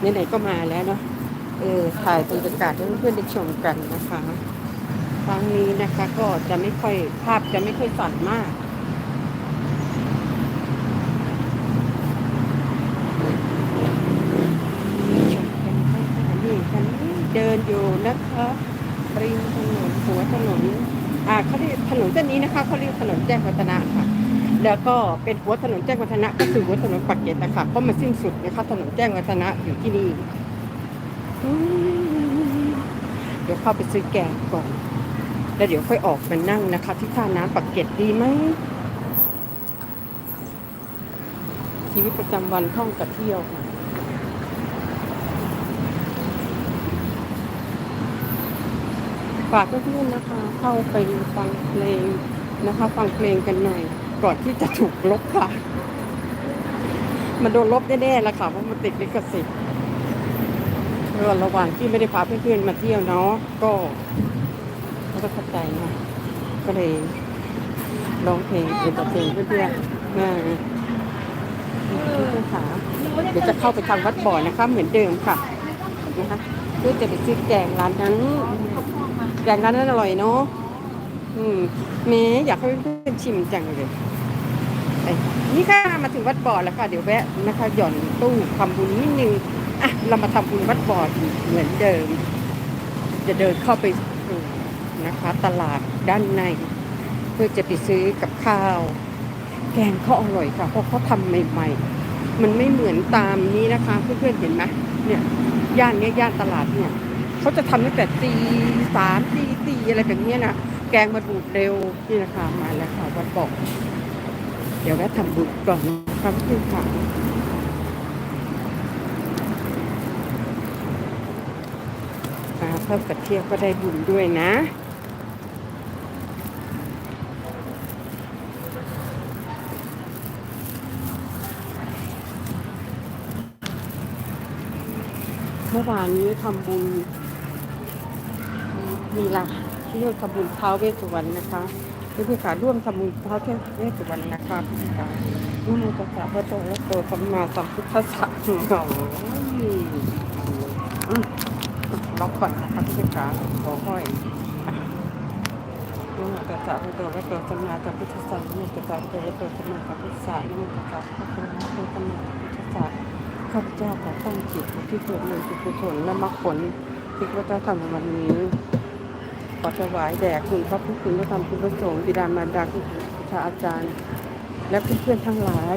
ไหนๆก็มาแล้วเนาะเออถ่ายบรรยากาศให้เพื่อนๆได้ชมกันนะคะครั้งนี้นะคะก็จะไม่ค่อยภาพจะไม่ค่อยสั่นมากนี่คันเดินอยู่นะคะริมถนนหัวถนนอ่าเขาเรียกถนนเส้นนี้นะคะเขาเรียกถนนแจ้งวัฒนะค่ะ แล้วก็เป็นหัวถนนแจ้งวัฒนะก็คือหัวถนนปากเกร็ดนะคะก็มาสิ้นสุดนะคะถนนแจ้งวัฒนะอยู่ที่นี่เดี๋ยวเข้าไปซื้อแกงก่อน แล้วเดี๋ยวค่อยออกมานั่งนะคะ ที่ท่าน้ำปากเกร็ดดีไหมชีวิตประจำวันท่องกับเที่ยวค่ะฝากเพื่อนๆนะคะ เข้าไปฟังเพลงนะคะ ฟังเพลงกันหน่อย ก่อนที่จะถูกลบค่ะ มันโดนลบแน่ๆแล้วค่ะเพราะมันติดลิขสิทธิ์เออระหว่างที่ไม่ได้พาเพื่อนๆมาเที่ยวเนาะก็ก็เข้าใจนะ ก็เลยร้องเพลงเอนเตอร์เทนเพื่อนๆนะเพื่อนๆค่ะเดี๋ยวจะเข้าไปทางวัดบ่อนะคะ เหมือนเดิมค่ะนะคะเพื่อจะไปซื้อแกงร้านนั้นแกงร้านนั้นอร่อยเนาะ อืมแม้อยากให้เพื่อนชิมจังเลยไปนี่ค่ะมาถึงวัดบ่อแล้วค่ะ เดี๋ยวแวะนะคะ หย่อนตู้ทำบุญนิดนึงอะเรามาทำบุญวัดบ่ออีกเหมือนเดิม จะเดินเข้าไปสู่นะคะ ตลาดด้านใน เพื่อจะไปซื้อกับข้าว แกงเขาอร่อยค่ะเพราะเขาทำใหม่ ๆ มันไม่เหมือนตามนี้นะคะเพื่อนๆเห็นไหมเนี่ยย่านเนี้ยย่านตลาดเนี่ยเขาจะทำตั้งแต่ตีสามตีสี่อะไรแบบนี้นะ แกงมาดูดเร็วนี่นะคะมาแล้วค่ะวัดบอก เดี๋ยวแวะทำบุญก่อนนะครับพี่ค่ะมาเพิ่มกระเทียมก็ได้บุญด้วยนะเมื่อวานนี้ทำบุญมีละ ที่ร่วมทำบุญเท้าเวสสุวรรณนะคะนี่คือการร่วมทำบุญเท้าเวสสุวรรณนะคะพี่ค่ะนุ่มกระสาพระโตและโตสัมมาสัมพุทธัสสะโอ้ยล็อกก่อนนะคะพี่ค่ะขอห้อยนุ่มกระสาพระโตและโตสัมมาสัมพุทธัสสะนุ่มกระสาพระโตและโตสัมมาสัมพุทธัสสะนุ่มกระสาพระโตและโตสัมมาสัมพุทธัสสะข้าพเจ้าขอตั้งจิตที่เกิดในสุขุศลและมรรคผลที่พระเจ้าทำในวันนี้ ขอถวายแด่คุณพระพุทธคุณพระธรรมคุณพระสงฆ์บิดามารดาคุณครูชาอาจารย์ และเพื่อนๆทั้งหลาย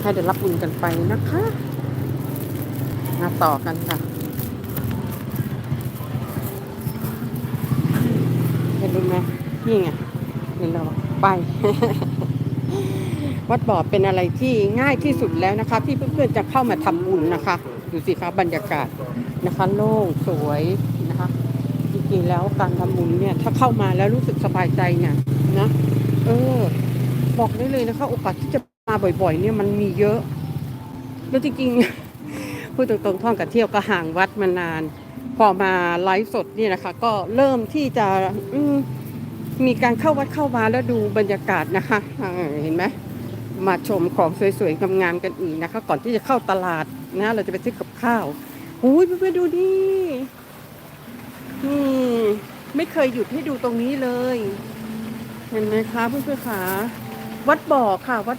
ให้ได้รับบุญกันไปนะคะมาต่อกันค่ะเห็นไหมนี่ไงเห็นเราไปวัดบ่อเป็นอะไรที่ง่ายที่สุดแล้วนะคะ ที่เพื่อนๆจะเข้ามาทำบุญนะคะ ดูสิคะบรรยากาศนะคะ โล่งสวย แล้วการทำบุญเนี่ย ถ้าเข้ามาแล้วรู้สึกสบายใจเนี่ยนะเออ บอกได้เลยนะคะ โอกาสที่จะมาบ่อย ๆ เนี่ยมันมีเยอะ แล้วจริงๆพูดตรงๆท่องกับเที่ยวก็ห่างวัดมานาน พอมาไลฟ์สดนี่นะคะ ก็เริ่มที่จะมีการเข้าวัดเข้ามาแล้วดูบรรยากาศนะคะเห็นไหมมาชมของสวยๆงามๆกันอีกนะคะ ก่อนที่จะเข้าตลาดนะ เราจะไปซื้อกับข้าวอุ้ยเพื่อนๆดูดินี่ ไม่เคยหยุดให้ดูตรงนี้เลย เห็นไหมคะเพื่อนๆขาวัดบ่อค่ะวัด